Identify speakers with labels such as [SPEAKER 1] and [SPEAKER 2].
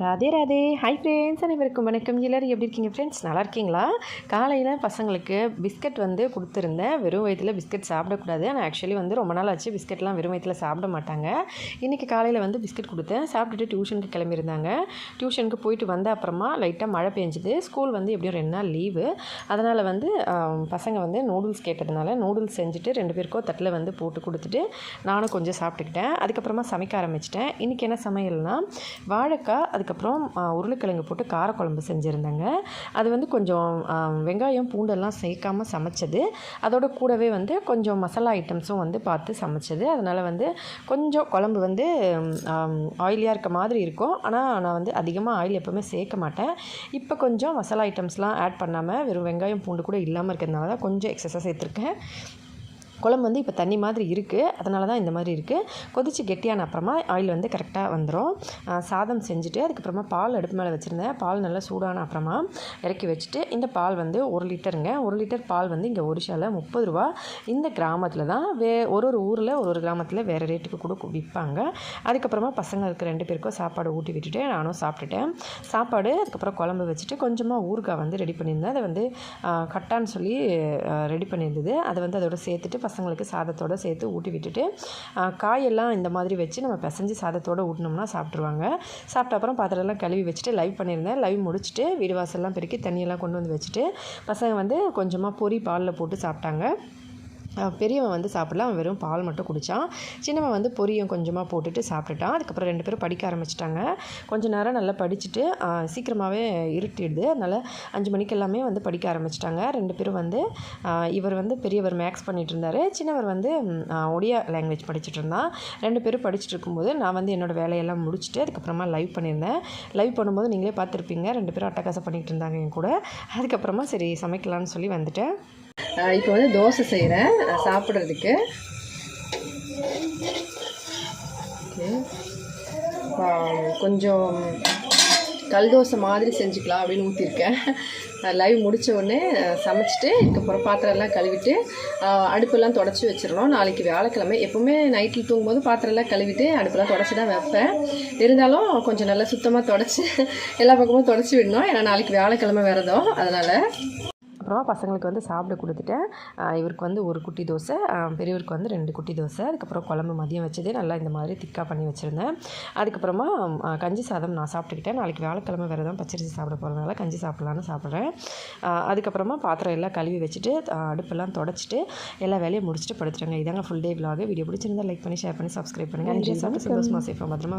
[SPEAKER 1] Radhe Radhe. Hi friends அனைவருக்கும் வணக்கம். எல்லோரும் எப்படி இருக்கீங்க ஃப்ரெண்ட்ஸ் நல்லா இருக்கீங்களா? காலையில் பசங்களுக்கு பிஸ்கட் வந்து கொடுத்துருந்தேன். வெறும் வயதில் பிஸ்கட் சாப்பிடக்கூடாது. ஆனால் ஆக்சுவலி வந்து ரொம்ப நாள் ஆச்சு. பிஸ்கட்லாம் வெறும் வயதில் சாப்பிட மாட்டாங்க. இன்றைக்கி காலையில் வந்து பிஸ்கட் கொடுத்தேன். சாப்பிட்டுட்டு டியூஷனுக்கு கிளம்பியிருந்தாங்க. டியூஷனுக்கு போயிட்டு வந்த அப்புறமா லைட்டாக மழை பெஞ்சுது. ஸ்கூல் வந்து எப்படியும் ரெண்டு நாள் லீவு அதனால் வந்து பசங்க வந்து நூடுல்ஸ் கேட்டதுனால நூடுல்ஸ் செஞ்சுட்டு ரெண்டு பேருக்கோ தட்டில் வந்து போட்டு கொடுத்துட்டு நானும் கொஞ்சம் சாப்பிட்டுக்கிட்டேன். அதுக்கப்புறமா சமைக்க ஆரம்பிச்சிட்டேன். இன்றைக்கி என்ன சமையல்னா வாழைக்காய் அதுக்கப்புறம் உருளைக்கிழங்கு போட்டு காரக்குழம்பு செஞ்சுருந்தேங்க. அது வந்து கொஞ்சம் வெங்காயம் பூண்டெல்லாம் சேர்க்காமல் சமைச்சது. அதோட கூடவே வந்து கொஞ்சம் மசாலா ஐட்டம்ஸும் வந்து பார்த்து சமைச்சது. அதனால் வந்து கொஞ்சம் குழம்பு வந்து ஆயிலியாக இருக்க மாதிரி இருக்கும். ஆனால் நான் வந்து அதிகமாக ஆயில் எப்போவுமே சேர்க்க மாட்டேன். இப்போ கொஞ்சம் மசாலா ஐட்டம்ஸ்லாம் ஆட் பண்ணாமல் வெறும் வெங்காயம் பூண்டு கூட இல்லாமல் இருக்கிறதுனால தான் கொஞ்சம் எக்ஸஸாக சேர்த்துருக்கேன். குழம்பு வந்து இப்போ தண்ணி மாதிரி இருக்குது அதனால தான் இந்த மாதிரி இருக்குது கொதிச்சு கெட்டியான அப்புறமா ஆயில் வந்து கரெக்டாக வந்துடும் சாதம் செஞ்சுட்டு அதுக்கப்புறமா பால் அடுப்பு மேலே வச்சுருந்தேன். பால் நல்லா சூடான அப்புறமா இறக்கி வச்சுட்டு இந்த பால் வந்து ஒரு லிட்டருங்க. ஒரு லிட்டர் பால் வந்து இங்கே ஒரிஷாவில் முப்பது ரூபா. இந்த கிராமத்தில் தான் வே ஒரு ஒரு ஊரில் ஒரு ஒரு கிராமத்தில் வேறு ரேட்டுக்கு கூட விற்பாங்க அதுக்கப்புறமா பசங்களுக்கு ரெண்டு பேருக்கும் சாப்பாடு ஊட்டி விட்டுட்டு நானும் சாப்பிட்டுட்டேன். சாப்பாடு அதுக்கப்புறம் குழம்பு வச்சுட்டு கொஞ்சமாக ஊறுகாய் வந்து ரெடி பண்ணியிருந்தேன். அதை வந்து கட்டான்னு சொல்லி ரெடி பண்ணியிருந்தது. அதை வந்து அதோட சேர்த்துட்டு பசங்களுக்கு சாதத்தோட சேர்த்து ஊட்டி விட்டுட்டு காயெல்லாம் இந்த மாதிரி வச்சு நம்ம பிசைஞ்சு சாதத்தோட ஊட்டினோம்னா சாப்பிட்ருவாங்க சாப்பிட்ட அப்புறம் பாத்திரம்லாம் கழுவி வச்சுட்டு லைவ் பண்ணியிருந்தேன். லைவ் முடிச்சுட்டு வீடு வாசல்லாம் பெருக்கி தண்ணியெல்லாம் கொண்டு வந்து வச்சுட்டு பசங்க வந்து கொஞ்சமாக பொறி பாலில் போட்டு சாப்பிட்டாங்க. பெரியவன் வந்து சாப்பிடல. அவன் வெறும் பால் மட்டும் குடித்தான் சின்னவன் வந்து பொரியும் கொஞ்சமாக போட்டுட்டு சாப்பிட்டுட்டான். அதுக்கப்புறம் ரெண்டு பேரும் படிக்க ஆரம்பிச்சிட்டாங்க. கொஞ்ச நேரம் நல்லா படிச்சுட்டு சீக்கிரமாகவே இருட்டிடுது. அதனால் அஞ்சு மணிக்கு எல்லாமே வந்து படிக்க ஆரம்பிச்சிட்டாங்க. ரெண்டு பேரும் வந்து இவர் வந்து பெரியவர் மேக்ஸ் பண்ணிகிட்டு இருந்தார். சின்னவர் வந்து ஒடியா லாங்குவேஜ் படிச்சுட்டு இருந்தான். ரெண்டு பேரும் படிச்சுட்டு இருக்கும்போது நான் வந்து என்னோடய வேலையெல்லாம் முடிச்சுட்டு அதுக்கப்புறமா லைவ் பண்ணியிருந்தேன். லைவ் பண்ணும்போது நீங்களே பார்த்துருப்பீங்க. ரெண்டு பேரும் அட்டகாசம் பண்ணிகிட்டு இருந்தாங்க என் கூட. அதுக்கப்புறமா சரி சமைக்கலாம்னு சொல்லி வந்துட்டேன். இப்போ வந்து தோசை செய்கிறேன் சாப்பிட்றதுக்கு. கொஞ்சம் கல் தோசை மாதிரி செஞ்சுக்கலாம் அப்படின்னு ஊற்றிருக்கேன் லைவ் முடித்த உடனே சமைச்சிட்டு இதுக்கப்புறம் பாத்திரம்லாம் கழுவிட்டு அடுப்பெல்லாம் தொடச்சி வச்சிடணும். நாளைக்கு வியாழக்கிழமை. எப்போவுமே நைட்டில் தூங்கும்போது பாத்திரம்லாம் கழுவிட்டு அடுப்பெல்லாம் தொடச்சி தான் வைப்பேன். இருந்தாலும் கொஞ்சம் நல்லா சுத்தமாக தொடச்சி எல்லா பக்கமும் தொடச்சி விடணும். ஏன்னா நாளைக்கு வியாழக்கிழமை விரதம். அதனால் அப்புறமா பசங்களுக்கு வந்து சாப்பிட கொடுத்துட்டேன். இவருக்கு வந்து ஒரு குட்டி தோசை பெரியவருக்கு வந்து ரெண்டு குட்டி தோசை. அதுக்கப்புறம் குழம்பு மதியம் வச்சதே நல்லா இந்த மாதிரி திக்காக பண்ணி வச்சுருந்தேன். அதுக்கப்புறமா கஞ்சி சாதம் நான் சாப்பிட்டுக்கிட்டேன். நாளைக்கு வியாழக்கிழமை வேறு தான் பச்சரிசி சாப்பிட போகிறதுனால கஞ்சி சாப்பிட்லான்னு சாப்பிட்றேன். அதுக்கப்புறமா பாத்திரம் எல்லாம் கழுவி வச்சுட்டு அடுப்பெல்லாம் தொடச்சிட்டு எல்லா வேலையும் முடிச்சுட்டு படுத்துட்டாங்க. இதாங்க ஃபுல் டே vlog. வீடியோ பிடிச்சிருந்தா லைக் பண்ணி ஷேர் பண்ணி சப்ஸ்கிரைப் பண்ணுங்கள் சந்தோஷமாக சேஃபாக பத்திரமா